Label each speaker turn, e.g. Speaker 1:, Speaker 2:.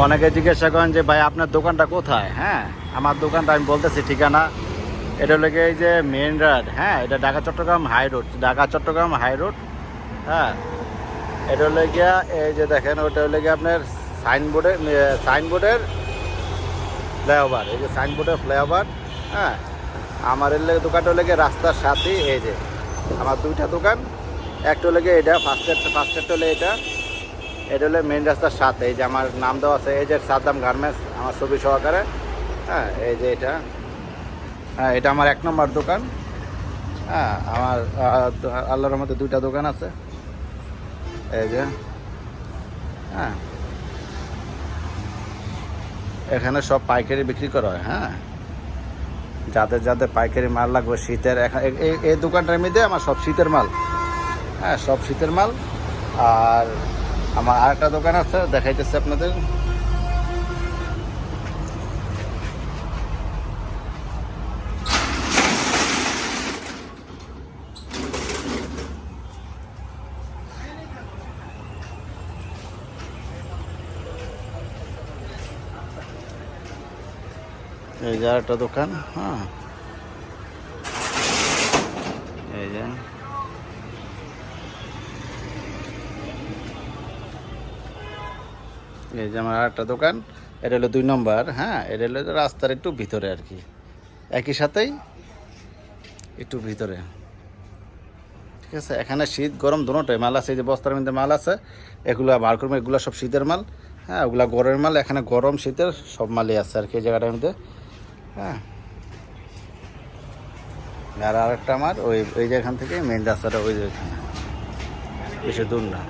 Speaker 1: অনেকে জিজ্ঞাসা করেন যে, ভাই, আপনার দোকানটা কোথায়? হ্যাঁ আমার দোকানটা আমি বলতেছি ঠিকানা। এটা হলো এই যে মেন রোড হ্যাঁ এটা Dhaka, Chattogram high road Dhaka, Chattogram high road হ্যাঁ। এটা হলো গিয়া এই যে দেখেন, ওটা হলো গিয়ে আপনার সাইনবোর্ডের সাইনবোর্ডের ফ্লাইওভার এই যে সাইনবোর্ডের ফ্লাইওভার হ্যাঁ। আমার এর লেগে দোকানটা হলো গিয়ে রাস্তার সাথেই এই যে, আমার দুইটা দোকান। একটা হলো গিয়ে এটা ফার্স্টের ফার্স্টেরটা হলো এটা। এটা হলো মেন রাস্তার সাথে এই যে আমার নাম দেওয়া আছে, এই যে সাদ্দাম গার্মেন্টস, আমার ছবি সহকারে। হ্যাঁ এই যে এটা। হ্যাঁ এটা আমার এক নম্বর দোকান। হ্যাঁ আমার আল্লাহর মধ্যে দুইটা দোকান আছে। এই যে। হ্যাঁ। এখানে সব পাইকারি বিক্রি করা হয় হ্যাঁ। যাদের যাদের পাইকারি মাল লাগবে, শীতের এই দোকানটার মধ্যে আমার সব শীতের মাল। হ্যাঁ সব শীতের মাল। আর আমার আরেকটা দোকান আছে দেখাইতেছে আপনাদের। এই যে আরেকটা দোকান হ্যাঁ এই যে এই যে আমার আরেকটা দোকান, এটা হলো দুই নম্বর হ্যাঁ এটা হলো রাস্তার একটু ভিতরে আর কি। একই সাথেই একটু ভিতরে। ঠিক আছে, এখানে শীত, গরম দুটোটাই মাল আছে, এই যে বস্তার মধ্যে মাল আছে, এগুলো বার করব, এগুলো সব শীতের মাল হ্যাঁ ওগুলা গরমের মাল, এখানে গরম, শীতের সব মালই আছে আর কি এই জায়গাটার মধ্যে হ্যাঁ। আর আরেকটা আমার, ওই ওই যে এখান থেকে মেন রাস্তাটা, ওই যে বেশি দূর না।